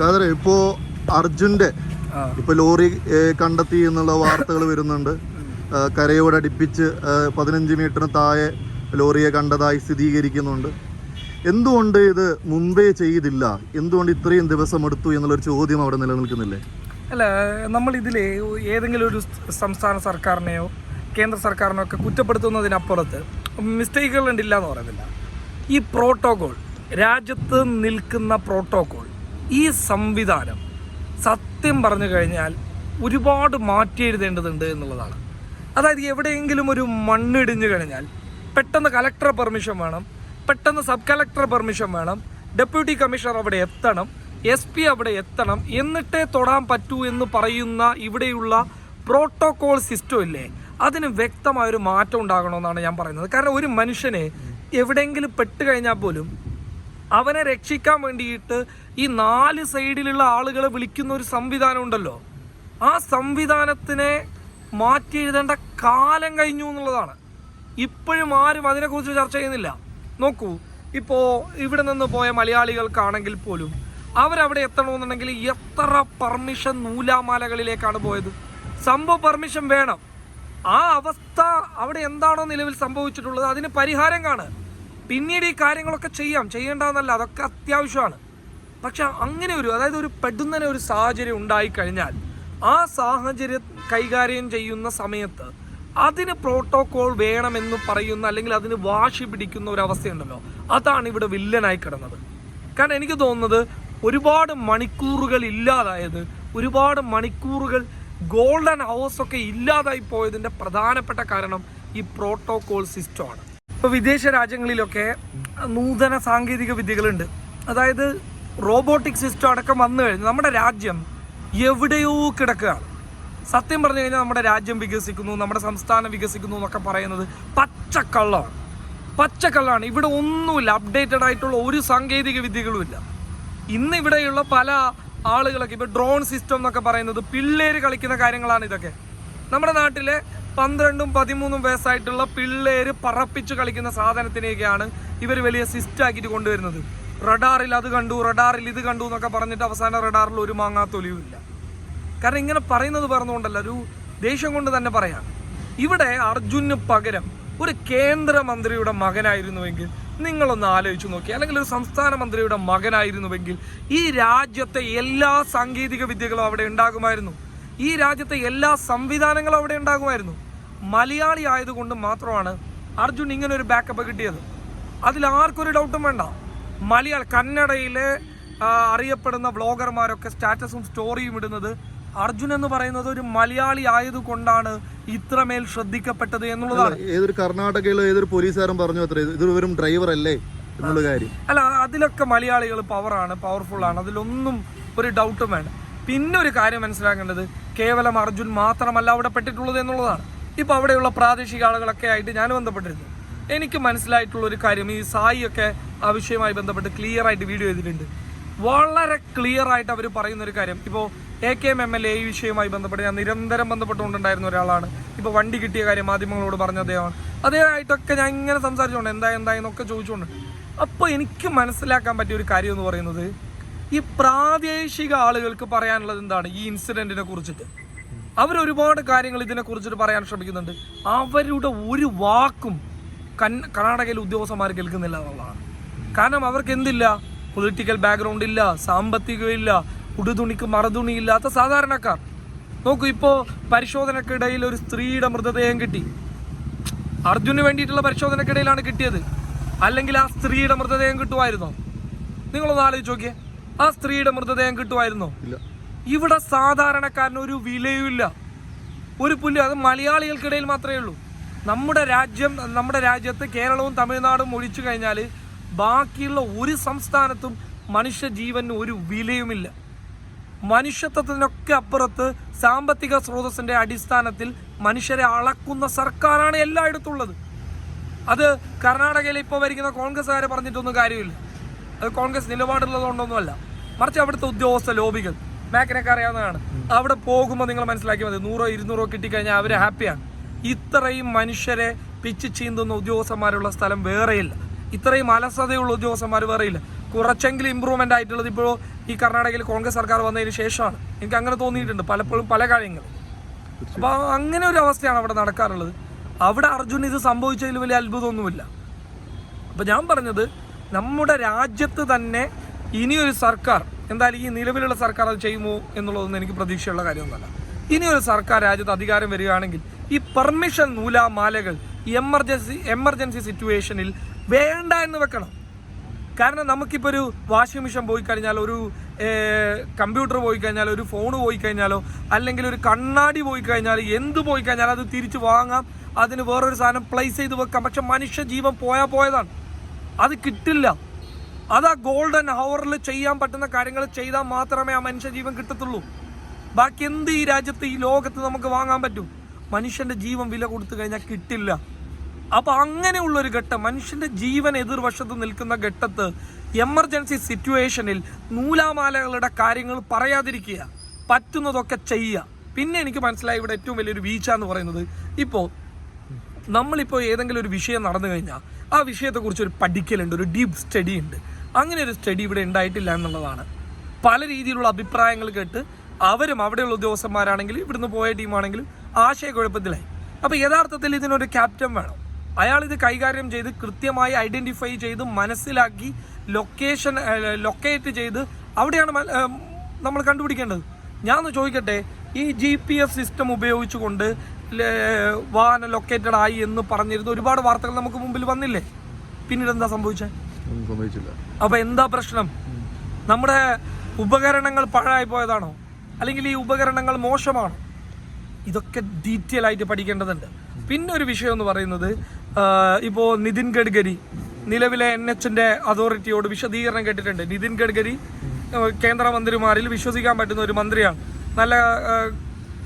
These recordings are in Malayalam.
കാതറെ ഇപ്പോ അർജുന്റെ. ഇപ്പൊ ലോറി കണ്ടെത്തി എന്നുള്ള വാർത്തകൾ വരുന്നുണ്ട്. കരയോട് അടുപ്പിച്ച് പതിനഞ്ച് മീറ്ററിന് താഴെ ലോറിയെ കണ്ടതായി സ്ഥിരീകരിക്കുന്നുണ്ട്. എന്തുകൊണ്ട് ഇത് മുമ്പേ ചെയ്തില്ല? എന്തുകൊണ്ട് ഇത്രയും ദിവസം എടുത്തു എന്നുള്ളൊരു ചോദ്യം അവിടെ നിലനിൽക്കുന്നില്ലേ? അല്ല നമ്മൾ ഇതിൽ ഏതെങ്കിലും ഒരു സംസ്ഥാന സർക്കാരിനെയോ കേന്ദ്ര സർക്കാരിനെയോ ഒക്കെ കുറ്റപ്പെടുത്തുന്നതിനപ്പുറത്ത് മിസ്റ്റേക്കുകൾ ഉണ്ടില്ല എന്ന് പറയുന്നില്ല. ഈ പ്രോട്ടോകോൾ രാജ്യത്ത് നിൽക്കുന്ന പ്രോട്ടോകോൾ ഈ സംവിധാനം സത്യം പറഞ്ഞു കഴിഞ്ഞാൽ ഒരുപാട് മാറ്റി എഴുതേണ്ടതുണ്ട് എന്നുള്ളതാണ്. അതായത് എവിടെയെങ്കിലും ഒരു മണ്ണിടിഞ്ഞു കഴിഞ്ഞാൽ പെട്ടെന്ന് കലക്ടർ പെർമിഷൻ വേണം പെട്ടെന്ന് സബ് കലക്ടർ പെർമിഷൻ വേണം ഡെപ്യൂട്ടി കമ്മീഷണർ അവിടെ എത്തണം എസ് പി അവിടെ എത്തണം എന്നിട്ടേ തൊടാൻ പറ്റൂ എന്ന് പറയുന്ന ഇവിടെയുള്ള പ്രോട്ടോകോൾ സിസ്റ്റം ഇല്ലേ അതിന് വ്യക്തമായൊരു മാറ്റം ഉണ്ടാകണമെന്നാണ് ഞാൻ പറയുന്നത്. കാരണം ഒരു മനുഷ്യനെ എവിടെയെങ്കിലും പെട്ട് കഴിഞ്ഞാൽ പോലും അവനെ രക്ഷിക്കാൻ വേണ്ടിയിട്ട് ഈ നാല് സൈഡിലുള്ള ആളുകളെ വിളിക്കുന്ന ഒരു സംവിധാനം ഉണ്ടല്ലോ. ആ സംവിധാനത്തിനെ മാറ്റി എഴുതേണ്ട കാലം കഴിഞ്ഞു എന്നുള്ളതാണ്. ഇപ്പോഴും ആരും അതിനെക്കുറിച്ച് ചർച്ച ചെയ്യുന്നില്ല. നോക്കൂ ഇപ്പോൾ ഇവിടെ നിന്ന് പോയ മലയാളികൾക്കാണെങ്കിൽ പോലും അവരവിടെ എത്തണമെന്നുണ്ടെങ്കിൽ എത്ര പെർമിഷൻ നൂലാമാലകളിലേക്കാണ് പോയത്? സംഭവ പെർമിഷൻ വേണം. ആ അവസ്ഥ അവിടെ എന്താണോ നിലവിൽ സംഭവിച്ചിട്ടുള്ളത് അതിന് പരിഹാരം കാണുക. പിന്നീട് ഈ കാര്യങ്ങളൊക്കെ ചെയ്യാം. ചെയ്യേണ്ടതെന്നല്ല അതൊക്കെ അത്യാവശ്യമാണ്. പക്ഷെ അങ്ങനെ ഒരു അതായത് ഒരു പെടുന്നനെ ഒരു സാഹചര്യം ഉണ്ടായിക്കഴിഞ്ഞാൽ ആ സാഹചര്യം കൈകാര്യം ചെയ്യുന്ന സമയത്ത് അതിന് പ്രോട്ടോകോൾ വേണമെന്ന് പറയുന്ന അല്ലെങ്കിൽ അതിന് വാശി പിടിക്കുന്ന ഒരു അവസ്ഥയുണ്ടല്ലോ. അതാണ് ഇവിടെ വില്ലനായി കിടന്നത്. കാരണം എനിക്ക് തോന്നുന്നത് ഒരുപാട് മണിക്കൂറുകൾ ഇല്ലാതായത് ഒരുപാട് മണിക്കൂറുകൾ ഗോൾഡൻ ഹവേഴ്സൊക്കെ ഇല്ലാതായി പോയതിന്റെ പ്രധാനപ്പെട്ട കാരണം ഈ പ്രോട്ടോകോൾ സിസ്റ്റമാണ്. ഇപ്പൊ വിദേശ രാജ്യങ്ങളിലൊക്കെ നൂതന സാങ്കേതിക വിദ്യകളുണ്ട്. അതായത് റോബോട്ടിക് സിസ്റ്റം അടക്കം വന്നു കഴിഞ്ഞു. നമ്മുടെ രാജ്യം എവിടെയോ കിടക്കുകയാണ്. സത്യം പറഞ്ഞു കഴിഞ്ഞാൽ നമ്മുടെ രാജ്യം വികസിക്കുന്നു നമ്മുടെ സംസ്ഥാനം വികസിക്കുന്നു എന്നൊക്കെ പറയുന്നത് പച്ചക്കള്ളമാണ് പച്ചക്കള്ളാണ്. ഇവിടെ ഒന്നുമില്ല. അപ്ഡേറ്റഡ് ആയിട്ടുള്ള ഒരു സാങ്കേതിക വിദ്യകളുമില്ല ഇന്ന് ഇവിടെയുള്ള പല ആളുകളൊക്കെ ഇപ്പോൾ ഡ്രോൺ സിസ്റ്റം എന്നൊക്കെ പറയുന്നത് പിള്ളേർ കളിക്കുന്ന കാര്യങ്ങളാണ് ഇതൊക്കെ. നമ്മുടെ നാട്ടിലെ പന്ത്രണ്ടും പതിമൂന്നും വയസ്സായിട്ടുള്ള പിള്ളേര് പറപ്പിച്ച് കളിക്കുന്ന സാധനത്തിനെയൊക്കെയാണ് ഇവർ വലിയ സിസ്റ്റ് ആക്കിയിട്ട് കൊണ്ടുവരുന്നത്. റഡാറിൽ അത് കണ്ടു റഡാറിൽ ഇത് കണ്ടു എന്നൊക്കെ പറഞ്ഞിട്ട് അവസാന റഡാറിൽ ഒരു മാങ്ങാ തൊലിയുമില്ല കാരണം ഇങ്ങനെ പറയുന്നത് പറഞ്ഞുകൊണ്ടല്ല ഒരു ദേഷ്യം കൊണ്ട് തന്നെ പറയാം. ഇവിടെ അർജുന് പകരം ഒരു കേന്ദ്രമന്ത്രിയുടെ മകനായിരുന്നുവെങ്കിൽ നിങ്ങളൊന്ന് ആലോചിച്ച് നോക്കി. അല്ലെങ്കിൽ ഒരു സംസ്ഥാന മന്ത്രിയുടെ മകനായിരുന്നുവെങ്കിൽ ഈ രാജ്യത്തെ എല്ലാ സാങ്കേതിക വിദ്യകളും അവിടെ ഉണ്ടാകുമായിരുന്നു. ഈ രാജ്യത്തെ എല്ലാ സംവിധാനങ്ങളും അവിടെ ഉണ്ടാകുമായിരുന്നു. മലയാളി ആയതുകൊണ്ട് മാത്രമാണ് അർജുൻ ഇങ്ങനെ ഒരു ബാക്കപ്പ് കിട്ടിയത്. അതിൽ ആർക്കൊരു ഡൗട്ടും വേണ്ട. മലയാള കന്നഡയിലെ അറിയപ്പെടുന്ന വ്ളോഗർമാരൊക്കെ സ്റ്റാറ്റസും സ്റ്റോറിയും ഇടുന്നത് അർജുൻ എന്ന് പറയുന്നത് ഒരു മലയാളി ആയതുകൊണ്ടാണ് ഇത്രമേൽ ശ്രദ്ധിക്കപ്പെട്ടത് എന്നുള്ളതാണ്. ഏതൊരു കർണാടകയിലോ ഏതൊരു പോലീസുകാരൻ പറഞ്ഞു അത്ര ഇത് വെറും ഡ്രൈവർ അല്ലേ എന്നുള്ള കാര്യം. അല്ല അതിലൊക്കെ മലയാളികൾ പവറാണ് പവർഫുൾ ആണ്. അതിലൊന്നും ഒരു ഡൗട്ടും വേണ്ട. പിന്നെ ഒരു കാര്യം മനസ്സിലാക്കേണ്ടത് കേവലം അർജുൻ മാത്രമല്ല അവിടെ പെട്ടിട്ടുള്ളത് എന്നുള്ളതാണ്. ഇപ്പൊ അവിടെയുള്ള പ്രാദേശിക ആളുകളൊക്കെ ആയിട്ട് ഞാൻ ബന്ധപ്പെട്ടിരുന്നു. എനിക്ക് മനസ്സിലായിട്ടുള്ള ഒരു കാര്യം ഈ സായി ഒക്കെ ആ വിഷയവുമായി ബന്ധപ്പെട്ട് ക്ലിയർ ആയിട്ട് വീഡിയോ ചെയ്തിട്ടുണ്ട് വളരെ ക്ലിയർ ആയിട്ട് അവർ പറയുന്ന ഒരു കാര്യം ഇപ്പോൾ A K M M L A ഈ വിഷയവുമായി ബന്ധപ്പെട്ട് ഞാൻ നിരന്തരം ബന്ധപ്പെട്ടുകൊണ്ടുണ്ടായിരുന്ന ഒരാളാണ്. ഇപ്പോൾ വണ്ടി കിട്ടിയ കാര്യം മാധ്യമങ്ങളോട് പറഞ്ഞ അദ്ദേഹമാണ്. അദ്ദേഹമായിട്ടൊക്കെ ഞാൻ ഇങ്ങനെ സംസാരിച്ചുകൊണ്ട് എന്താ എന്താ എന്നൊക്കെ ചോദിച്ചുകൊണ്ട് അപ്പോൾ എനിക്ക് മനസ്സിലാക്കാൻ പറ്റിയ ഒരു കാര്യം എന്ന് പറയുന്നത് ഈ പ്രാദേശിക ആളുകൾക്ക് പറയാനുള്ളത് എന്താണ്? ഈ ഇൻസിഡന്റിനെ കുറിച്ചിട്ട്. അവർ ഒരുപാട് കാര്യങ്ങൾ ഇതിനെ കുറിച്ചിട്ട് പറയാൻ ശ്രമിക്കുന്നുണ്ട്. അവരുടെ ഒരു വാക്കും കൻ കർണാടകയിലെ ഉദ്യോഗസ്ഥന്മാർ കേൾക്കുന്നില്ല എന്നുള്ളതാണ്. കാരണം അവർക്ക് എന്തില്ല? പൊളിറ്റിക്കൽ ബാക്ക്ഗ്രൗണ്ട് ഇല്ല സാമ്പത്തികമില്ല ഉടുതുണിക്ക് മറുതുണി ഇല്ലാത്ത സാധാരണക്കാർ. നോക്കൂ ഇപ്പോൾ പരിശോധനക്കിടയിൽ ഒരു സ്ത്രീയുടെ മൃതദേഹം കിട്ടി. അർജുന് വേണ്ടിയിട്ടുള്ള പരിശോധനക്കിടയിലാണ് കിട്ടിയത്. അല്ലെങ്കിൽ ആ സ്ത്രീയുടെ മൃതദേഹം കിട്ടുമായിരുന്നോ? നിങ്ങളൊന്ന് ആലോചിച്ച് നോക്കിയേ. ആ സ്ത്രീയുടെ മൃതദേഹം കിട്ടുമായിരുന്നോ? ഇവിടെ സാധാരണക്കാരന് ഒരു വിലയുമില്ല ഒരു പുല്ല് അത് മലയാളികൾക്കിടയിൽ മാത്രമേ ഉള്ളൂ. നമ്മുടെ രാജ്യം നമ്മുടെ രാജ്യത്ത് കേരളവും തമിഴ്നാടും ഒഴിച്ചു കഴിഞ്ഞാൽ ബാക്കിയുള്ള ഒരു സംസ്ഥാനത്തും മനുഷ്യ ജീവന് ഒരു വിലയുമില്ല. മനുഷ്യത്വത്തിനൊക്കെ അപ്പുറത്ത് സാമ്പത്തിക സ്രോതസ്സിന്റെ അടിസ്ഥാനത്തിൽ മനുഷ്യരെ അളക്കുന്ന സർക്കാരാണ് എല്ലായിടത്തും ഉള്ളത്. അത് കർണാടകയിൽ ഇപ്പോൾ ഭരിക്കുന്ന കോൺഗ്രസ്സുകാരെ പറഞ്ഞിട്ടൊന്നും കാര്യമില്ല. അത് കോൺഗ്രസ് നിലപാടുള്ളതുകൊണ്ടൊന്നുമല്ല. മറിച്ച് അവിടുത്തെ ഉദ്യോഗസ്ഥ ലോബികൾ. മാക്കിനൊക്കെ അറിയാവുന്നതാണ്. അവിടെ പോകുമ്പോൾ നിങ്ങൾ മനസ്സിലാക്കിയാൽ മതി. നൂറോ ഇരുന്നൂറോ കിട്ടിക്കഴിഞ്ഞാൽ അവർ ഹാപ്പിയാണ്. ഇത്രയും മനുഷ്യരെ പിച്ച് ചീന്തുന്ന ഉദ്യോഗസ്ഥന്മാരുള്ള സ്ഥലം വേറെയില്ല. ഇത്രയും അലസതയുള്ള ഉദ്യോഗസ്ഥന്മാർ വേറെയില്ല. കുറച്ചെങ്കിലും ഇമ്പ്രൂവ്മെന്റ് ആയിട്ടുള്ളത് ഇപ്പോൾ ഈ കർണാടകയിൽ കോൺഗ്രസ് സർക്കാർ വന്നതിന് ശേഷമാണ്. എനിക്ക് അങ്ങനെ തോന്നിയിട്ടുണ്ട്. പലപ്പോഴും പല കാര്യങ്ങളും. അപ്പോൾ അങ്ങനെ ഒരു അവസ്ഥയാണ് അവിടെ നടക്കാറുള്ളത്. അവിടെ അർജുൻ ഇത് സംഭവിച്ചതിൽ വലിയ അത്ഭുതമൊന്നുമില്ല. അപ്പോൾ ഞാൻ പറഞ്ഞത് നമ്മുടെ രാജ്യത്ത് തന്നെ ഇനിയൊരു സർക്കാർ എന്തായാലും ഈ നിലവിലുള്ള സർക്കാർ അത് ചെയ്യുമോ എന്നുള്ളതൊന്നും എനിക്ക് പ്രതീക്ഷയുള്ള കാര്യമൊന്നുമല്ല. ഇനിയൊരു സർക്കാർ രാജ്യത്ത് അധികാരം വരികയാണെങ്കിൽ ഈ പെർമിഷൻ നൂലാമാലകൾ എമർജൻസി എമർജൻസി സിറ്റുവേഷനിൽ വേണ്ട എന്ന് വെക്കണം. കാരണം നമുക്കിപ്പോൾ ഒരു വാഷിംഗ് മെഷീൻ പോയി കഴിഞ്ഞാൽ ഒരു കമ്പ്യൂട്ടർ പോയി കഴിഞ്ഞാൽ ഒരു ഫോൺ പോയി കഴിഞ്ഞാലോ അല്ലെങ്കിൽ ഒരു കണ്ണാടി പോയി കഴിഞ്ഞാൽ എന്ത് പോയി കഴിഞ്ഞാലും അത് തിരിച്ച് വാങ്ങാം. അതിന് വേറൊരു സാധനം പ്ലേസ് ചെയ്ത് വെക്കാം. പക്ഷെ മനുഷ്യ ജീവൻ പോയാൽ പോയതാണ്. അത് കിട്ടില്ല. അത് ആ ഗോൾഡൻ ഹവറിൽ ചെയ്യാൻ പറ്റുന്ന കാര്യങ്ങൾ ചെയ്താൽ മാത്രമേ ആ മനുഷ്യജീവൻ കിട്ടത്തുള്ളൂ. ബാക്കി എന്ത് ഈ രാജ്യത്ത് ഈ ലോകത്ത് നമുക്ക് വാങ്ങാൻ പറ്റും? മനുഷ്യന്റെ ജീവൻ വില കൊടുത്തു കഴിഞ്ഞാൽ കിട്ടില്ല. അപ്പൊ അങ്ങനെയുള്ള ഒരു ഘട്ടം മനുഷ്യന്റെ ജീവൻ എതിർവശത്ത് നിൽക്കുന്ന ഘട്ടത്ത് എമർജൻസി സിറ്റുവേഷനിൽ നൂലാമാലകളുടെ കാര്യങ്ങൾ പറയാതിരിക്കുക. പറ്റുന്നതൊക്കെ ചെയ്യുക. പിന്നെ എനിക്ക് മനസ്സിലായി ഇവിടെ ഏറ്റവും വലിയൊരു വീഴ്ച എന്ന് പറയുന്നത് ഇപ്പോൾ നമ്മളിപ്പോൾ ഏതെങ്കിലും ഒരു വിഷയം നടന്നു കഴിഞ്ഞാൽ ആ വിഷയത്തെക്കുറിച്ച് ഒരു പഠിക്കലുണ്ട് ഒരു ഡീപ്പ് സ്റ്റഡി ഉണ്ട്. അങ്ങനെ ഒരു സ്റ്റഡി ഇവിടെ ഉണ്ടായിട്ടില്ല എന്നുള്ളതാണ്. പല രീതിയിലുള്ള അഭിപ്രായങ്ങൾ കേട്ട് അവരും അവിടെയുള്ള ഉദ്യോഗസ്ഥന്മാരാണെങ്കിലും ഇവിടുന്ന് പോയ ടീമാണെങ്കിലും ആശയക്കുഴപ്പത്തിലായി. അപ്പോൾ യഥാർത്ഥത്തിൽ ഇതിനൊരു ക്യാപ്റ്റൻ വേണം. അയാൾ ഇത് കൈകാര്യം ചെയ്ത് കൃത്യമായി ഐഡന്റിഫൈ ചെയ്ത് മനസ്സിലാക്കി ലൊക്കേഷൻ ലൊക്കേറ്റ് ചെയ്ത് അവിടെയാണ് നമ്മൾ കണ്ടുപിടിക്കേണ്ടത്. ഞാൻ ഒന്ന് ചോദിക്കട്ടെ ഈ ജി പി എസ് സിസ്റ്റം ഉപയോഗിച്ചുകൊണ്ട് വാഹനം ലൊക്കേറ്റഡ് ആയി എന്ന് പറഞ്ഞിരുന്നു ഒരുപാട് വാർത്തകൾ നമുക്ക് മുമ്പിൽ വന്നില്ലേ? പിന്നീട് എന്താ സംഭവിച്ചത് സംഭവിച്ചില്ല. അപ്പൊ എന്താ പ്രശ്നം? നമ്മുടെ ഉപകരണങ്ങൾ പഴയായി പോയതാണോ? അല്ലെങ്കിൽ ഈ ഉപകരണങ്ങൾ മോശമാണോ? ഇതൊക്കെ ഡീറ്റെയിൽ ആയിട്ട് പഠിക്കേണ്ടതുണ്ട്. പിന്നെ ഒരു വിഷയം എന്ന് പറയുന്നത് ഇപ്പോൾ നിതിൻ ഗഡ്കരി നിലവിലെ എൻ എച്ചിന്റെ അതോറിറ്റിയോട് വിശദീകരണം കേട്ടിട്ടുണ്ട്. നിതിൻ ഗഡ്കരി കേന്ദ്രമന്ത്രിമാരിൽ വിശ്വസിക്കാൻ പറ്റുന്ന ഒരു മന്ത്രിയാണ്. നല്ല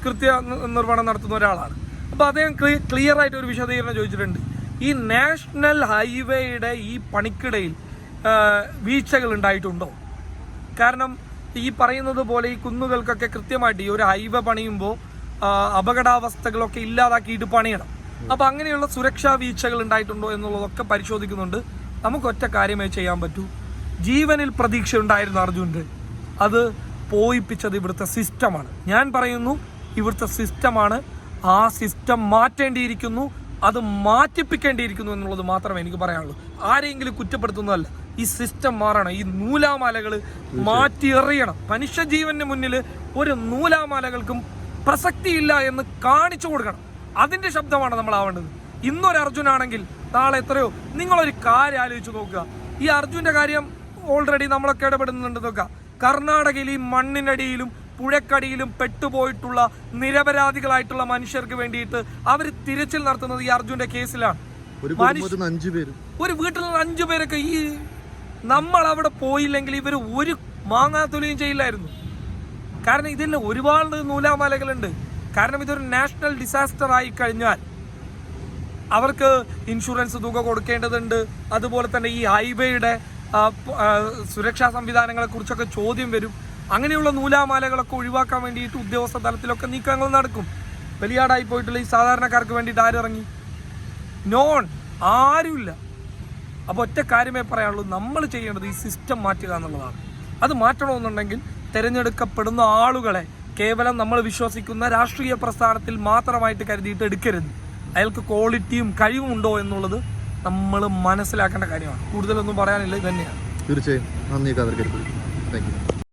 കൃത്യ നിർവഹണം നടത്തുന്ന ഒരാളാണ്. അപ്പോൾ അദ്ദേഹം ക്ലിയർ ആയിട്ട് ഒരു വിശദീകരണം ചോദിച്ചിട്ടുണ്ട്. ഈ നാഷണൽ ഹൈവേയുടെ ഈ പണിക്കിടയിൽ വീഴ്ചകൾ ഉണ്ടായിട്ടുണ്ടോ? കാരണം ഈ പറയുന്നത് പോലെ ഈ കുന്നുകൾക്കൊക്കെ കൃത്യമായിട്ട് ഈ ഒരു ഹൈവേ പണിയുമ്പോൾ അപകടാവസ്ഥകളൊക്കെ ഇല്ലാതാക്കിയിട്ട് പണിയണം. അപ്പൊ അങ്ങനെയുള്ള സുരക്ഷാ വീഴ്ചകൾ ഉണ്ടായിട്ടുണ്ടോ എന്നുള്ളതൊക്കെ പരിശോധിക്കുന്നുണ്ട്. നമുക്ക് ഒറ്റ കാര്യമേ ചെയ്യാൻ പറ്റൂ. ജീവനിൽ പ്രതീക്ഷ ഉണ്ടായിരുന്നു അർജുന്റെ. അത് പോയിപ്പിച്ചത് ഇവിടുത്തെ സിസ്റ്റമാണ്. ഞാൻ പറയുന്നു ഇവിടുത്തെ സിസ്റ്റമാണ്. ആ സിസ്റ്റം മാറ്റേണ്ടിയിരിക്കുന്നു. അത് മാറ്റിപ്പിക്കേണ്ടിയിരിക്കുന്നു എന്നുള്ളത് മാത്രമേ എനിക്ക് പറയാനുള്ളൂ. ആരെങ്കിലും കുറ്റപ്പെടുത്തുന്നതല്ല. ഈ സിസ്റ്റം മാറണം. ഈ നൂലാമാലകൾ മാറ്റി എറിയണം മനുഷ്യജീവന് മുന്നിൽ ഒരു നൂലാമാലകൾക്കും പ്രസക്തിയില്ല എന്ന് കാണിച്ചു കൊടുക്കണം. അതിന്റെ ശബ്ദമാണ് നമ്മൾ ആവേണ്ടത്. ഇന്നൊരു അർജുനാണെങ്കിൽ നാളെ എത്രയോ നിങ്ങളൊരു കാര്യം ആലോചിച്ച് നോക്കുക. ഈ അർജുന്റെ കാര്യം ഓൾറെഡി നമ്മളൊക്കെ ഇടപെടുന്നുണ്ട് നോക്കുക. കർണാടകയിൽ ഈ മണ്ണിനടിയിലും പുഴക്കടിയിലും പെട്ടുപോയിട്ടുള്ള നിരപരാധികളായിട്ടുള്ള മനുഷ്യർക്ക് വേണ്ടിയിട്ട് അവർ തിരച്ചിൽ നടത്തുന്നത് ഈ അർജുന്റെ കേസിലാണ്. ഒരു വീട്ടിൽ നിന്ന് അഞ്ചു പേരൊക്കെ ഈ നമ്മൾ അവിടെ പോയില്ലെങ്കിൽ ഇവർ ഒരു മാങ്ങാത്തൊലിയും ചെയ്യില്ലായിരുന്നു. കാരണം ഇതിൽ ഒരുപാട് നൂലാമാലകളുണ്ട്. കാരണം ഇതൊരു നാഷണൽ ഡിസാസ്റ്റർ ആയി കഴിഞ്ഞാൽ അവർക്ക് ഇൻഷുറൻസ് തുക കൊടുക്കേണ്ടതുണ്ട്. അതുപോലെ തന്നെ ഈ ഹൈവേയുടെ സുരക്ഷാ സംവിധാനങ്ങളെ കുറിച്ചൊക്കെ ചോദ്യം വരും. അങ്ങനെയുള്ള നൂലാമാലകളൊക്കെ ഒഴിവാക്കാൻ വേണ്ടിയിട്ട് ഉദ്യോഗസ്ഥ തലത്തിലൊക്കെ നീക്കങ്ങൾ നടക്കും. വലിയാടായി പോയിട്ടുള്ള ഈ സാധാരണക്കാർക്ക് വേണ്ടിയിട്ട് ആരിറങ്ങി? നോൺ ആരുമില്ല. അപ്പോൾ ഒറ്റ കാര്യമേ പറയാനുള്ളൂ നമ്മൾ ചെയ്യേണ്ടത് ഈ സിസ്റ്റം മാറ്റുക എന്നുള്ളതാണ്. അത് മാറ്റണമെന്നുണ്ടെങ്കിൽ തിരഞ്ഞെടുക്കപ്പെടുന്ന ആളുകളെ കേവലം നമ്മൾ വിശ്വസിക്കുന്ന രാഷ്ട്രീയ പ്രസ്ഥാനത്തിൽ മാത്രമായിട്ട് കരുതിയിട്ട് എടുക്കരുത്. അയാൾക്ക് ക്വാളിറ്റിയും കഴിവും ഉണ്ടോ എന്നുള്ളത് നമ്മൾ മനസ്സിലാക്കേണ്ട കാര്യമാണ്. കൂടുതലൊന്നും പറയാനില്ല ഇത് തന്നെയാണ്. തീർച്ചയായും. നന്ദി താങ്ക് യു